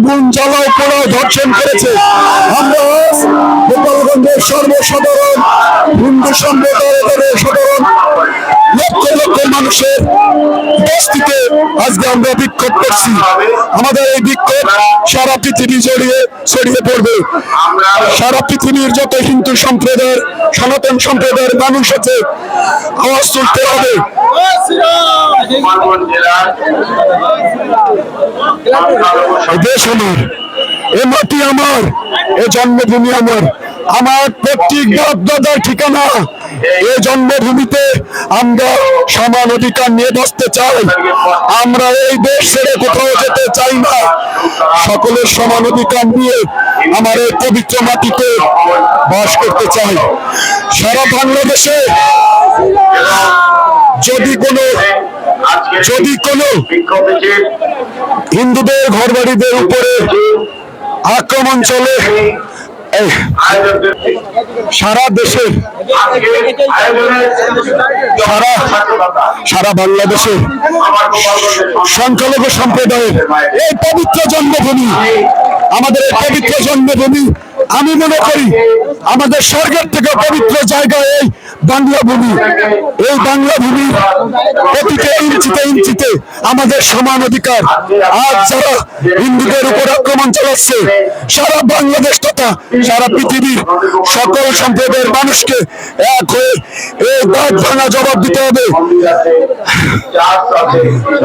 আগুন জ্বালাও পোড়াও ধর্ষণ করেছে। আমরা গোপালগঞ্জের সর্বসাধারণ হিন্দু সম্প্রদায়ের সাধারণ লক্ষ লক্ষ মানুষের উপস্থিতে আজকে আমরা বিক্ষোভ করছি। আমাদের এই বিক্ষোভ সারা পৃথিবী জড়িয়ে ছড়িয়ে পড়বে। সারা পৃথিবীর যত হিন্দু সম্প্রদায়ের, সনাতন সম্প্রদায়ের মানুষ আছে, আওয়াজ তুলতে হবে। দেশ আমার এ মাটি আমার এ জন্মভূমি আমার। আমার প্রত্যেক দাদার ঠিকানা। এ জন্মভূমিতে আমরা সমান অধিকার নিয়ে বসতে চাই। আমরা এই দেশ ছেড়ে কোথাও যেতে চাই না। সকলের সমান অধিকার নিয়ে আমার এই পবিত্র মাটিতে বাস করতে চাই। সারা বাংলাদেশে যদি কোনো যদি কোনো হিন্দুদের ঘর বাড়িদের উপরে আক্রমণ চলে এই সারা দেশে, সারা সারা বাংলাদেশে সংখ্যালঘু সম্প্রদায়ের এই পবিত্র জন্মভূমি, আমাদের এই পবিত্র জন্মভূমি, আমি মনে করি আমাদের স্বর্গের থেকে পবিত্র জায়গা এই বাংলা ভূমি। এই বাংলা ভূমি প্রতিটা ইঞ্চিতে ইঞ্চিতে আমাদের সমান অধিকার। আজ যারা হিন্দুদের উপর আক্রমণ চালাচ্ছে, সারা বাংলাদেশ তথা সারা পৃথিবীর সকল সম্প্রদায়ের মানুষকে এক হয়ে এই দাঁত ভাঙা জবাব দিতে হবে।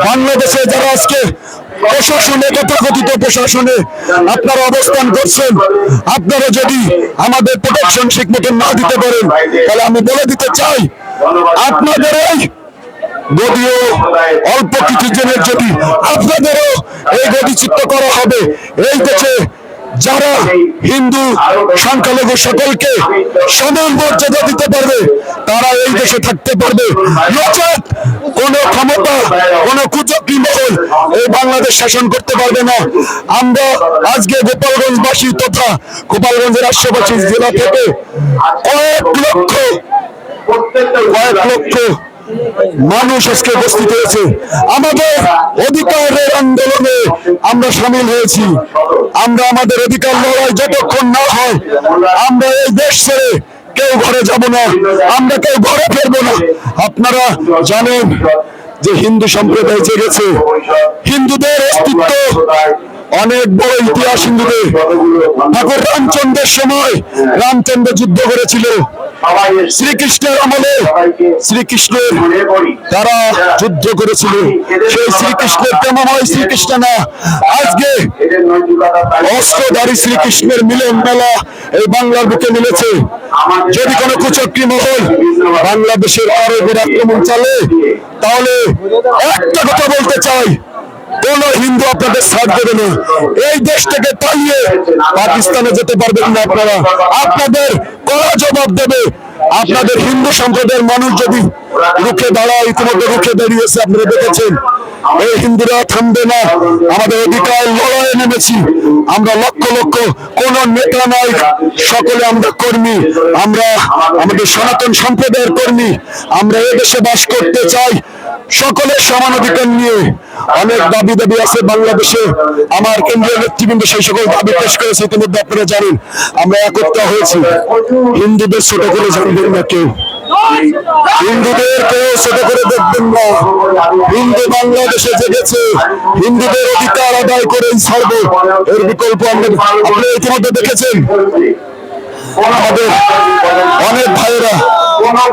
বাংলাদেশে যারা আজকে প্রশাসনে তথাকথিত প্রশাসনে আপনারা অবস্থান করছেন। আপনারা যদি আমাদের প্রোটেকশন ঠিক না দিতে পারেন, তাহলে আমি বলে দিতে চাই, আপনাদের যদিও অল্প কিছু জনের যদি আপনাদেরও এই গতিচিত্ত করা হবে, এই দেশে যারা হিন্দু, সংখ্যালঘু সকলকে সমান মর্যাদা দিতে পারবে তারা এই দেশে থাকতে পারবে। কোন ক্ষমতা, কোন কুচক্রী মহল এই বাংলাদেশ শাসন করতে পারবে না। আমরা আজকে গোপালগঞ্জবাসী তথা গোপালগঞ্জের আশেপাশি জেলা থেকে কয়েক লক্ষ কয়েক লক্ষ মানুষ আজকে উপস্থিত হয়েছে। আমাদের অধিকারের আন্দোলনে আমরা সামিল হয়েছি। আমরা আমাদের অধিকার লড়াই যতক্ষণ না হয়, আমরা এই দেশ ছেড়ে কেউ ঘরে যাব না, আমরা কেউ ঘরে ফেরবো না। আপনারা জানেন যে হিন্দু সম্প্রদায় জেগেছে। হিন্দুদের অস্তিত্ব অনেক বড় ইতিহাস হিন্দুদের। ঠাকুর রামচন্দ্রের সময় রামচন্দ্র যুদ্ধ করেছিল। শ্রীকৃষ্ণের আমলে শ্রীকৃষ্ণের তারা যুদ্ধ করেছিল। সেই শ্রীকৃষ্ণের প্রেমময় শ্রীকৃষ্ণ না। আজকে অস্ত্রধারী শ্রীকৃষ্ণের মিলন মেলা এই বাংলার বুকে মিলেছে। যদি কোনো কুচক্রী মহল বাংলাদেশের উপর আক্রমণ চালে, তাহলে একটা কথা বলতে চাই। কোন হিন্দু আপনাদের সাথ দেবে না। এই দেশ থেকে পালিয়ে পাকিস্তানে যেতে পারবেন না আপনারা। আপনাদের কড়া জবাব দেবে আপনাদের হিন্দু সম্প্রদায়ের মানুষ যদি রুখে দাঁড়ায়, ইতিমধ্যে রুখে দাঁড়িয়েছে, আপনারা দেখেছেন। এই হিন্দুরা থামবে না। আমাদের অধিকার লড়াইয়ে নেমেছি। আমরা লক্ষ লক্ষ কোন নেতা নাই, সকলে আমরা কর্মী। আমরা আমাদের সনাতন সম্প্রদায়ের কর্মী। আমরা এদেশে বাস করতে চাই। সকলের সমান অধিকার নিয়ে অনেক দাবি দাবি আছে বাংলাদেশে। আমার কেন্দ্রীয় নেতৃবৃন্দ সেই সকল দাবি পেশ করেছে, ইতিমধ্যে আপনারা জানেন, আমরা একত্র হয়েছি। হিন্দুদের ছোট করে জানবেন না কেউ। হিন্দুদের কেউ ছোট করে দেখবেন না। হিন্দু বাংলাদেশে জেগেছে। হিন্দুদের অধিকার আদায় করেই ছাড়বো। এর বিকল্প আমরা আপনি ইতিমধ্যে দেখেছেন? আমাদের অনেক ভাইয়েরা আমার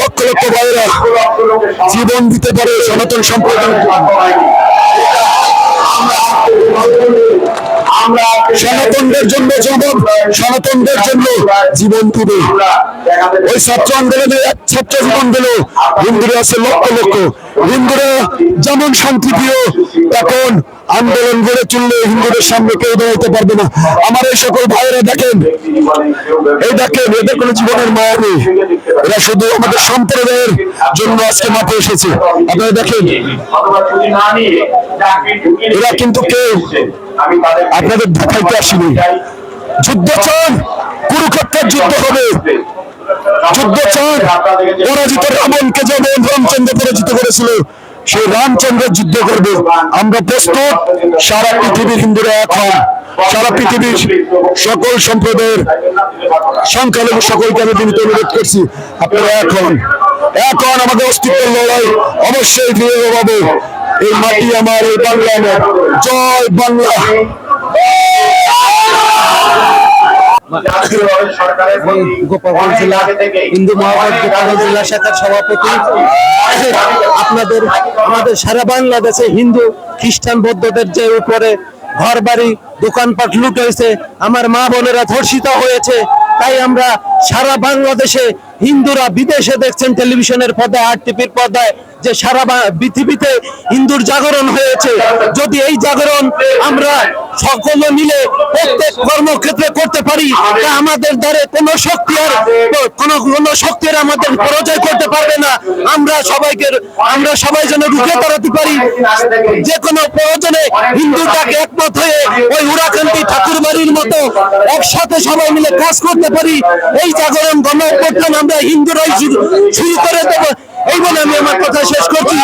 লক্ষ লক্ষ ভাইয়েরা জীবন দিতে পারে সনাতন সম্প্রদায়। আমরা সনাতনদের জন্য জবাব সনাতনদের জন্য জীবন দিবে ওই ছাত্র আন্দোলনে এক ছাত্র জীবন দিল। হিন্দুরা আছে লক্ষ লক্ষ। হিন্দুরা যেমন শান্তিপ্রিয় এখন আন্দোলন গড়ে তুললে হিন্দুদের সামনে কেউ দাঁড়াতে পারবে না। আমার এই সকল ভাইয়েরা দেখেন, এই দেখেন, এদের কোনো জীবনের মায়া নেই। এরা শুধু আমাদের সম্প্রদায়ের জন্য আজকে মাঠে এসেছে। আপনারা দেখেন, এরা কিন্তু কেউ আপনাদের দেখাইতে আসেনি। যুদ্ধ চান, কুরুক্ষেত্রের যুদ্ধ হবে। যুদ্ধ চান, পরাজিত রাবণকে যেমন রামচন্দ্র পরাজিত করেছিল সেই রামচন্দ্র যুদ্ধ করবে। আমরা প্রস্তুত। সারা পৃথিবীর হিন্দুরা এখন সারা পৃথিবীর সকল সম্প্রদায়ের সংখ্যালঘু সকলকে আমি বিনীত অনুরোধ করছি, আপনারা এখন এখন আমাদের অস্তিত্বের লড়াই। অবশ্যই ফিরে পাবো এই মাটি আমার, এই বাংলা জয় বাংলা। গোপালগঞ্জ জেলা হিন্দু মহাভারত গোপালগঞ্জ জেলা শাখার সভাপতি। আপনাদের আমাদের সারা বাংলাদেশে হিন্দু খ্রিস্টান বৌদ্ধদের যে উপরে ঘর বাড়ি দোকানপাট লুট হয়েছে আমার মা বোনেরা ধর্ষিত হয়েছে তাই আমরা সারা বাংলাদেশে হিন্দুরা বিদেশে দেখছেন টেলিভিশনের পর্দায় আর টিভির পর্দায়। যে সারা পৃথিবীতে হিন্দুর জাগরণ হয়েছে। যদি এই জাগরণ আমরা সকলে মিলে প্রত্যেক কর্মক্ষেত্রে করতে পারি, তা আমাদের দ্বারে কোনো শক্তি আর কোনো কোনো শক্তি আর আমাদের পরাজয় করতে পারবে না। আমরা সবাইকে, আমরা সবাই যেন রুখে দাঁড়াতে পারি। যে কোনো প্রয়োজনে হিন্দুটাকে একমত হয়ে ওই উড়াকান্তি ঠাকুর বাড়ির মতো একসাথে সবাই মিলে কাজ করতে পারি। এই জাগরণ গণ অভ্যুত্থান আমরা হিন্দুরাই শুরু করে দেবো। এই বলে আমি আমার কথা শেষ করছি!